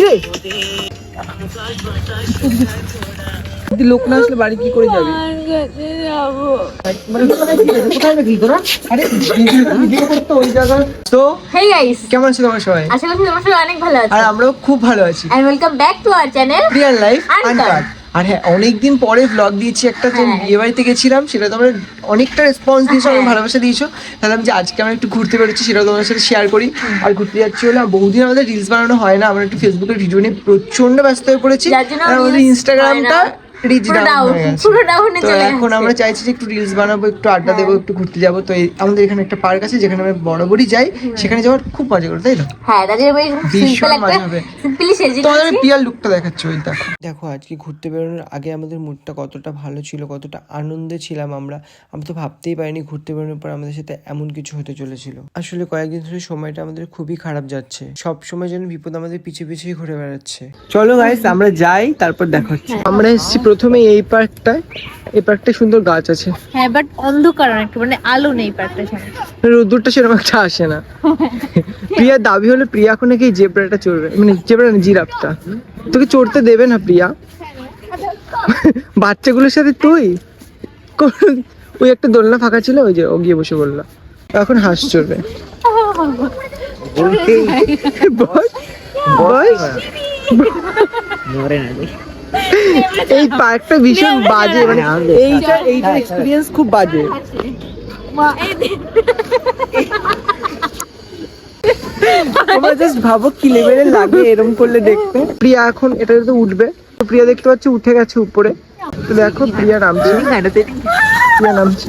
কিরে যদি লোক না আসলে বাড়ি কি করে যাবে? মানে কোথায় গেছিলি তোরা? আরে ভিডিও করতে ওই জায়গা। তো হেই গাইস কেমন আছো তোমার সবাই? আশা করছি তোমার সবাই অনেক ভালো আছে। আর আমরাও খুব ভালো আছি। And welcome back to our channel real life uncut আর হ্যাঁ অনেকদিন পরে ব্লগ দিয়েছি একটা যে হ্যাঁ। বিয়ে বাড়িতে গেছিলাম সেটা তোমরা অনেকটা রেসপন্স দিয়েছ অনেক হ্যাঁ। ভালোবাসা দিয়েছ তাহলে আমি যে আজকে আমরা একটু ঘুরতে বেরোচ্ছি সেটাও তোমার সাথে শেয়ার করি আর ঘুরতে যাচ্ছি হলে বহুদিন আমাদের রিলস বানানো হয় না আমরা একটু ফেসবুকের ভিডিও নিয়ে প্রচণ্ড ব্যস্ত হয়ে পড়েছি আর আমাদের ইনস্টাগ্রামটা। রিচ ডাউন হয়ে পুরো চলে এখন আমরা চাইছি যে একটু রিলস বানাবো একটু আড্ডা দেবো হ্যাঁ। একটু ঘুরতে যাব। তো আমাদের এখানে একটা পার্ক আছে যেখানে আমরা বরাবরই যাই সেখানে যাওয়ার খুব মজা করে তাই না হ্যাঁ তাদের আমি ভীষণ মজা হবে। তোমাদের পিয়ার লুকটা দেখাচ্ছি ওই দেখো। দেখো আজকে ঘুরতে বেরোনোর আগে আমাদের মুডটা কতটা ভালো ছিল কতটা আনন্দে ছিলাম আমরা। আমি তো ভাবতেই পারিনি ঘুরতে বেরোনোর পর আমাদের সাথে এমন কিছু হতে চলেছিল। আসলে কয়েকদিন ধরে সময়টা আমাদের খুবই খারাপ যাচ্ছে। সব সময় যেন বিপদ আমাদের পিছে পিছেই ঘুরে বেড়াচ্ছে। চলো গাইস আমরা যাই তারপর দেখা হচ্ছে। আমরা এসেছি প্রথমে এই পার্কটায় এই পার্কটা সুন্দর গাছ আছে। হ্যাঁ বাট অন্ধকার একটু মানে আলো নেই পার্কটার সামনে। রোদ্দুরটা সেরকম একটা আসে না। প্রিয়ার দাবি হলো প্রিয়া এখন নাকি জেব্রাটা চড়বে মানে জেব্রা না জিরাফটা। তোকে চড়তে দেবে না প্রিয়া। বাচ্চাগুলোর সাথে তুই? ওই একটা দোলনা ফাঁকা ছিল ওই যে ও গিয়ে বসে বলল। এখন হাঁস চড়বে। বস, বস। এই পার্কটা ভীষণ বাজে মানে এইটা এইটার এক্সপিরিয়েন্স খুব বাজে। তোমরা জাস্ট ভাবো কি লেভেলের লাগে এরম করলে দেখতে। প্রিয়া এখন এটা তো উঠবে। তো প্রিয়া দেখতে পাচ্ছি উঠে গেছে উপরে। তো দেখো প্রিয়া নামছে। প্রিয়া নামছে।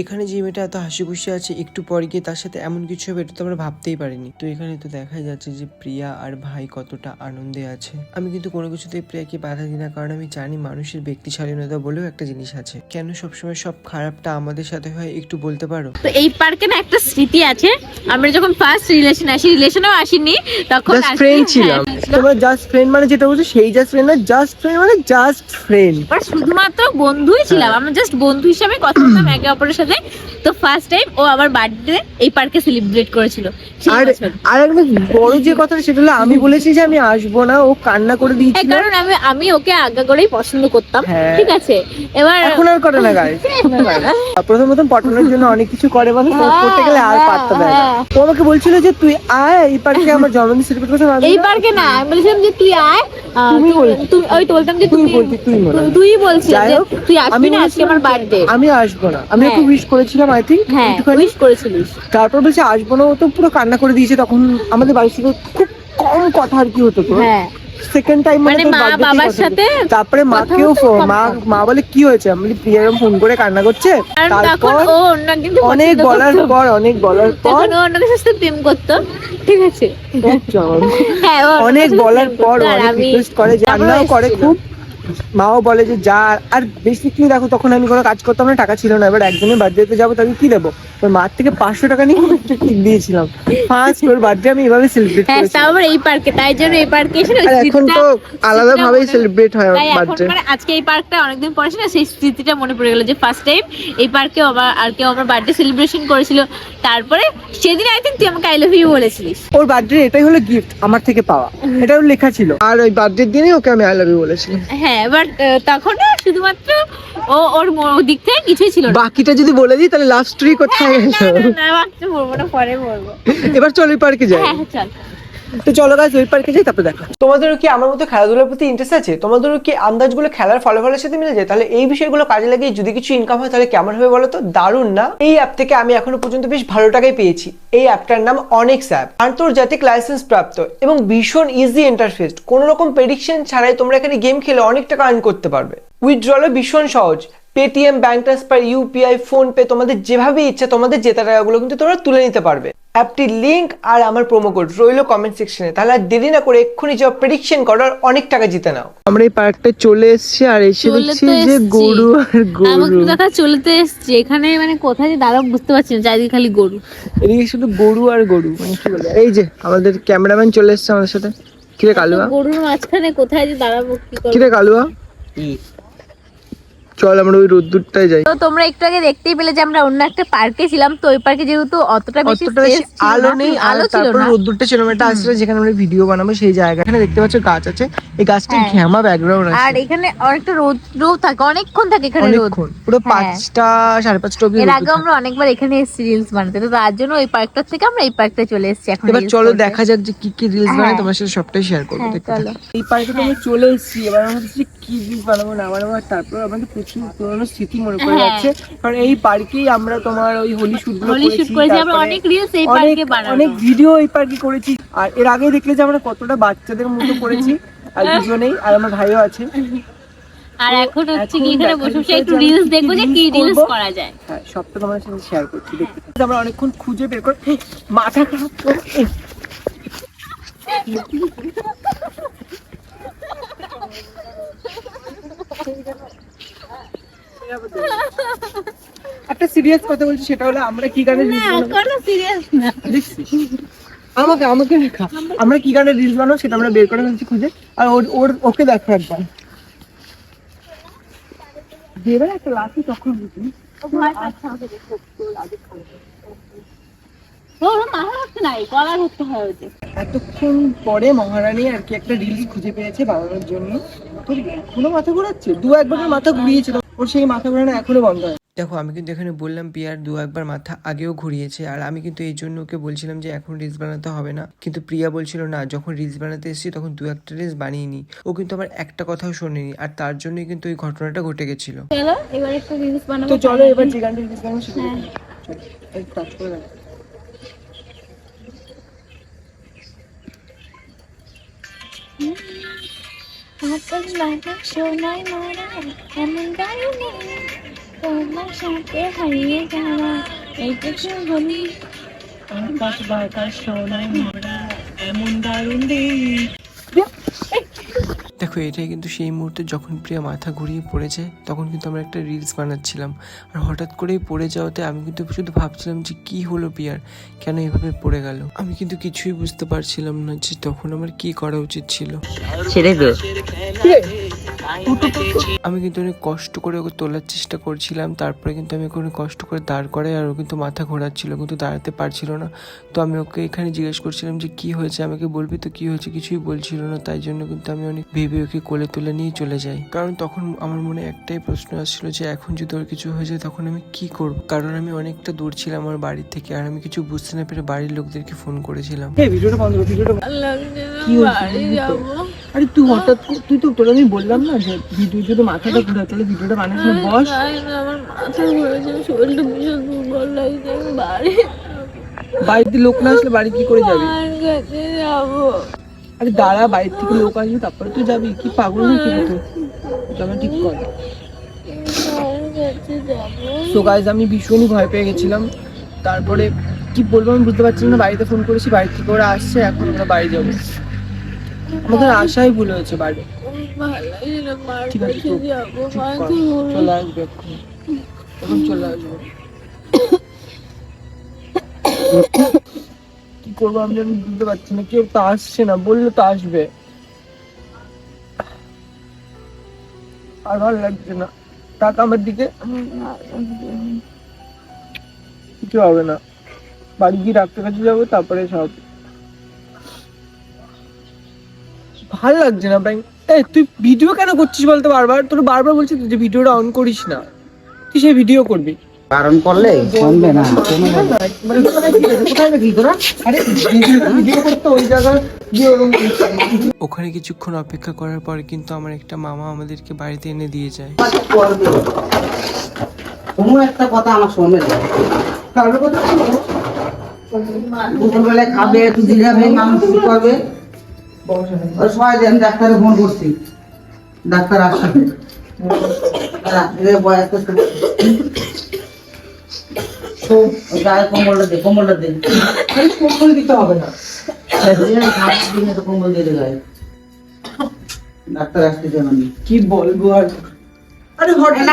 এখানে যে মেয়েটা এত হাসি খুশি আছে একটু পরে গিয়ে তার সাথে এমন কিছু হবে এটা তো আমরা ভাবতেই পারিনি। তো এখানে তো দেখা যাচ্ছে যে প্রিয়া আর ভাই কতটা আনন্দে আছে। আমি কিন্তু কোনো কিছুতেই প্রিয়াকে বাধা দিই না কারণ আমি জানি মানুষের ব্যক্তি স্বাধীনতা বলেও একটা জিনিস আছে। কেন সবসময় সব খারাপটা আমাদের সাথে হয় একটু বলতে পারো? তো এই পার্কে না একটা স্মৃতি আছে। আমরা যখন ফার্স্ট রিলেশন আসি রিলেশনেও আসিনি তখন জাস্ট ফ্রেন্ড হ্যাঁ, ছিলাম। ছিলাম। তোমরা জাস্ট ফ্রেন্ড মানে যেটা বলছো সেই জাস্ট ফ্রেন্ড না জাস্ট ফ্রেন্ড মানে জাস্ট ফ্রেন্ড শুধুমাত্র বন্ধুই ছিলাম। আমরা জাস্ট বন্ধু হিসাবে কথা বলতাম একে অপরের সাথে তো ফার্স্ট টাইম ও আমার বার্থডে এই পার্কে সেলিব্রেট করেছিল। আর আর একটা বড় যে কথা সেটা হলো আমি বলেছি যে আমি আসব না ও কান্না করে হ্যাঁ, দিয়েছিল। কারণ আমি আমি ওকে আগা করেই পছন্দ করতাম হ্যাঁ। ঠিক আছে? এবার এখন আর করে না গাইস প্রথম প্রথম পটানোর জন্য অনেক কিছু করে হ্যাঁ, করতে গেলে আর দেয় না। ও আমাকে বলছিল যে তুই আয় এই পার্কে আমার জন্মদিন সেলিব্রেট করতে এই পার্কে না আমি বলেছিলাম যে তুই আয় আহ, তুমি বলছি। ওই তো বলতাম যে তুমি বলছি, তুই মনে তুই বলছিস যে তুই আসবি না আজকে আমার বার্থডে আমি আসব না। আমি হ্যাঁ। একটু উইশ করেছিলাম আই থিঙ্ক হ্যাঁ উইশ করেছিলিস। তারপর বলছে আসব না। ও তো পুরো কান্না করে দিয়েছে তখন আমাদের বাড়ির সাথে খুব কম কথা আর কি হতো হ্যাঁ। সেকেন্ড টাইম মানে মা বাবার সাথে তারপরে মাকেও ফোন মা। মা বলে কি হয়েছে? আমি প্রিয়া এরকম ফোন করে কান্না করছে? তারপর অনেক বলার পর অনেক বলার পর অন্য সাথে প্রেম করতো। ঠিক আছে। হ্যাঁ অনেক বলার পর অনেক রিকোয়েস্ট করে রান্নাও করে খুব। মাও বলে যে যা। আর বেশি কি দেখো তখন আমি কোনো কাজ করতাম না টাকা ছিল না। এবার একজনের বার্থডেতে যাব তাকে কি দেবো? তো মার থেকে পাঁচশো টাকা নিয়ে একটা কেক দিয়েছিলাম। ফার্স্ট ওর বার্থডে আমি এভাবে সেলিব্রেট হ্যাঁ করেছি। তাও এই পার্কে তাই জন্য এই পার্কে এসে না এখন তো আলাদা ভাবেই সেলিব্রেট হয় এখন বার্থডে আজকে এই পার্কটা অনেকদিন পরে ছিল সেই স্মৃতিটা মনে পড়ে গেল যে ফার্স্ট টাইম এই পার্কে আবার আর কেউ আমার বার্থডে সেলিব্রেশন করেছিল। তারপরে সেদিন আই তুই আমাকে আই লাভ ইউ বলেছিলিস। ওর বার্থডে এটাই হলো গিফট আমার থেকে পাওয়া। এটা ওর লেখা ছিল। আর ওই বার্থডে দিনই ওকে আমি আই লাভ ইউ বলেছিলাম। হ্যাঁ বাট তখন শুধুমাত্র ও ওর দিক থেকে কিছুই ছিল না। বাকিটা যদি বলে দিই তাহলে লাভ স্টোরি কোথায় গেল এবার চল ওই পার্কে যাই। হ্যাঁ তো চলো গাছ ওই পার্কে যাই তারপরে দেখা তোমাদেরও কি আমার মতো খেলাধুলার প্রতি ইন্টারেস্ট আছে? তোমাদেরও কি আন্দাজগুলো খেলার ফলাফলের সাথে মিলে যায়? তাহলে এই বিষয়গুলো কাজে লাগিয়ে যদি কিছু ইনকাম হয় তাহলে কেমন হবে বলো তো? দারুণ না? এই অ্যাপ থেকে আমি এখনও পর্যন্ত বেশ ভালো টাকাই পেয়েছি। এই অ্যাপটার নাম অনেক অ্যাপ আন্তর্জাতিক লাইসেন্স প্রাপ্ত এবং ভীষণ ইজি ইন্টারফেস কোনো রকম প্রেডিকশন ছাড়াই তোমরা এখানে গেম খেলে অনেক টাকা আর্ন করতে পারবে। উইথড্রলও ভীষণ সহজ। Paytm bank transfer UPI PhonePe তোমাদের যেভাবে ইচ্ছা তোমাদের জেতা টাকাগুলো কিন্তু তোমরা তুলে নিতে পারবে। অ্যাপটির লিঙ্ক আর আমার প্রোমো কোড রইল কমেন্ট সেকশনে তাহলে আর দেরি না করে এক্ষুনি যাও প্রেডিকশন করো আর অনেক টাকা জিতে নাও। আমরা এই পার্কটা চলে এসেছি আর এসে দেখছি যে গরু আর গরু। দেখা চলতে এসছে। এখানে মানে কোথায় যে দাঁড়াবো বুঝতে পারছি না চারিদিকে খালি গরু। এদিকে শুধু গরু আর গরু মানে কি বলে? এই যে আমাদের ক্যামেরাম্যান চলে এসেছে আমাদের সাথে। কিরে কালুয়া? গরুর মাঝখানে কোথায় যে দাঁড়াবো কি কিরে কালুয়া? চল আমরা ওই রোদ্দুরটায় যাই। তো তোমরা একটু আগে দেখতেই পেলে যে আমরা অন্য একটা পার্কে ছিলাম তো ওই পার্কে যেহেতু অতটা বেশি আলো নেই আলো ছিল তারপর না। রোদ্দুরটা ছিল একটা আসলে যেখানে আমরা ভিডিও বানাবো সেই জায়গা। এখানে দেখতে পাচ্ছ গাছ আছে এই গাছটা হ্যাঁ। ঘ্যামা ব্যাকগ্রাউন্ড আর এখানে অনেকটা রোদ রোদ থাকে অনেকক্ষণ থাকে এখানে রোদ। পুরো হ্যাঁ। পাঁচটা সাড়ে পাঁচটা অব্দি এর আগে আমরা অনেকবার এখানে এসেছি রিলস বানাতে তো তার জন্য ওই পার্কটা থেকে আমরা এই পার্কটা চলে এসেছি এখন এবার চলো দেখা যাক যে কি কি রিলস বানাই হ্যাঁ। তোমার সাথে সবটাই শেয়ার করব দেখতে চলো। এই পার্কে তো আমরা চলে এসেছি এবার আমরা কি রিলস বানাবো না বানাবো তারপর আমাদের পুরোনো স্মৃতি মনে পড়ে হ্যাঁ। যাচ্ছে। কারণ এই পার্কেই আমরা তোমার ওই হোলি শুট হোলি শুট করেছি আমরা অনেক রিলস এই পার্কে বানানো। অনেক ভিডিও এই পার্কে করেছি। আর এর আগে দেখলে যে আমরা কতটা বাচ্চাদের মতো করেছি আর দুজনেই আর আমার ভাইও আছে। আর এখন হচ্ছে কি এখানে বসে বসে একটু রিলস দেখব যে কি reels রিলস করা যায়। হ্যাঁ সবটা তোমার সাথে শেয়ার করছি দেখতে আমরা অনেকক্ষণ খুঁজে বের করে মাথা খারাপ করে। একটা সিরিয়াস কথা বলছি সেটা হলো আমরা কি গানের রিলস সিরিয়াস না। আমাকে আমাকে দেখা আমরা কি গানের রিলস বানাবো সেটা আমরা বের করে ফেলছি খুঁজে। আর ওর ওর ওকে দেখো একবার। একটা লাঠি তখন এতক্ষণ পরে মহারানী আর কি একটা রিলস খুঁজে পেয়েছে বানানোর জন্য। তোর এখনও মাথা ঘোরাচ্ছে? দু একবার মাথা ঘুরিয়েছিল ওর সেই মাথা ঘোরানো এখনও বন্ধ হয়। দেখো আমি কিন্তু এখানে বললাম পিয়ার দু একবার মাথা আগেও ঘুরিয়েছে আর আমি কিন্তু এই জন্য ওকে বলছিলাম যে এখন রিলস বানাতে হবে না। কিন্তু প্রিয়া বলছিল না যখন রিলস বানাতে এসেছি তখন দু একটা রিলস বানিয়ে নি। ও কিন্তু আমার একটা কথাও শোনেনি আর তার জন্যই কিন্তু এই ঘটনাটা ঘটে গেছিল। চলো এবার একটা রিলস বানাবো। তো চলো এবার যে গানটা রিলস বানাবো সেটা touch করে দেখো। আকাশ বাতাস সোনায় মরা এমন দারুণী তোমার সাথে হারিয়ে যাওয়া এইটা শুভনি আকাশ বাতাস সোনায় ভরা, এমন দারুণ দিন। দেখো এটাই কিন্তু সেই মুহূর্তে যখন প্রিয়া মাথা ঘুরিয়ে পড়ে যায় তখন কিন্তু আমরা একটা রিলস বানাচ্ছিলাম। আর হঠাৎ করেই পড়ে যাওয়াতে আমি কিন্তু শুধু ভাবছিলাম যে কি হলো প্রিয়ার? কেন এভাবে পড়ে গেল? আমি কিন্তু কিছুই বুঝতে পারছিলাম না যে তখন আমার কি করা উচিত ছিল। সেটাই তো আমি কিন্তু অনেক কষ্ট করে ওকে তোলার চেষ্টা করছিলাম তারপরে কিন্তু আমি ওকে কষ্ট করে দাঁড় করাই আর ও কিন্তু মাথা ঘোরাচ্ছিল কিন্তু দাঁড়াতে পারছিল না। তো আমি ওকে এখানে জিজ্ঞেস করছিলাম যে কি হয়েছে? আমাকে বলবি তো কি হয়েছে? কিছুই বলছিল না তাই জন্য কিন্তু আমি অনেক ভেবে ওকে কোলে তুলে নিয়ে চলে যাই। কারণ তখন আমার মনে একটাই প্রশ্ন আসছিল যে এখন যদি ওর কিছু হয়ে যায় তখন আমি কি করব? কারণ আমি অনেকটা দূর ছিলাম আমার বাড়ি থেকে আর আমি কিছু বুঝতে না পেরে বাড়ির লোকদেরকে ফোন করেছিলাম। ভিডিওটা বন্ধ ভিডিওটা কি বাড়ি যাব। আরে তুই হঠাৎ করে- তুই তো তোরা আমি বললাম না যে ভিডিও যদি মাথাটা ঘুরে তাহলে ভিডিওটা বানাস না বস। আমার মাথা ঘুরেছে শরীরটা ভীষণ দুর্বল লাগছে বাড়ি বাড়িতে লোক না আসলে বাড়ি কি করে যাবি? যাব। আরে দাঁড়া বাইরে থেকে লোক আসবে তারপরে তুই যাবি। কি পাগল না কি তুই? জামা ঠিক কর। সো গাইজ আমি ভীষণই ভয় পেয়ে গেছিলাম। তারপরে কি বলব আমি বুঝতে পারছিলাম না বাড়িতে ফোন করেছি বাড়ি থেকে ওরা আসছে এখন আমরা বাড়ি যাব। আমাদের আশাই ভুল হয়েছে বাড়ি কি করব আমি আমি বুঝতে পারছি না, কেউ তো আসছে না, বললে তো আসবে। আর ভালো লাগছে না। টাকা আমার দিকে? কিছু হবে না। বাড়ি গিয়ে ডাক্তার কাছে যাব, তারপরে সব। ভালো লাগছে না ব্যাংক এই তুই ভিডিও কেন করছিস বলতো বারবার? তোর বারবার বলছিস যে ভিডিওটা অন করিস না। তুই সেই ভিডিও করবি। বারণ করলে কমবে না। ওখানে কিছুক্ষণ অপেক্ষা করার পর কিন্তু আমার একটা মামা আমাদেরকে বাড়িতে এনে দিয়ে যায়। কোনো একটা কথা আমার শুনবে না। কারোর কথা দুপুরবেলায় খাবে একটু জিরাবে মানুষ করবে? সবাই আমি ডাক্তারে ফোন করছি ডাক্তার। ওই গায়ে কম্বলটা দে কম্বলটা দে কম্বল দিতে হবে না দিয়ে খাবার দিনে তো কম্বল দিয়ে গায়ে ডাক্তার আসতেছে আমি কি বলব আর আরে হঠাৎ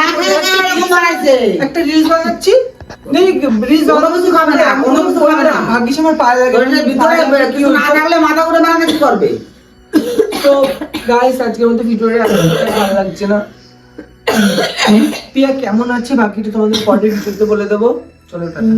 একটা রিলস বানাচ্ছি মাথা ঘুরে বানানো কি করবে? তো গাইস আজকের মধ্যে ভিডিওটা ভালো লাগছে না। পিয়া কেমন আছে? বাকিটা তোমাদের পরের ভিডিওতে বলে দেবো। চলো টাটা।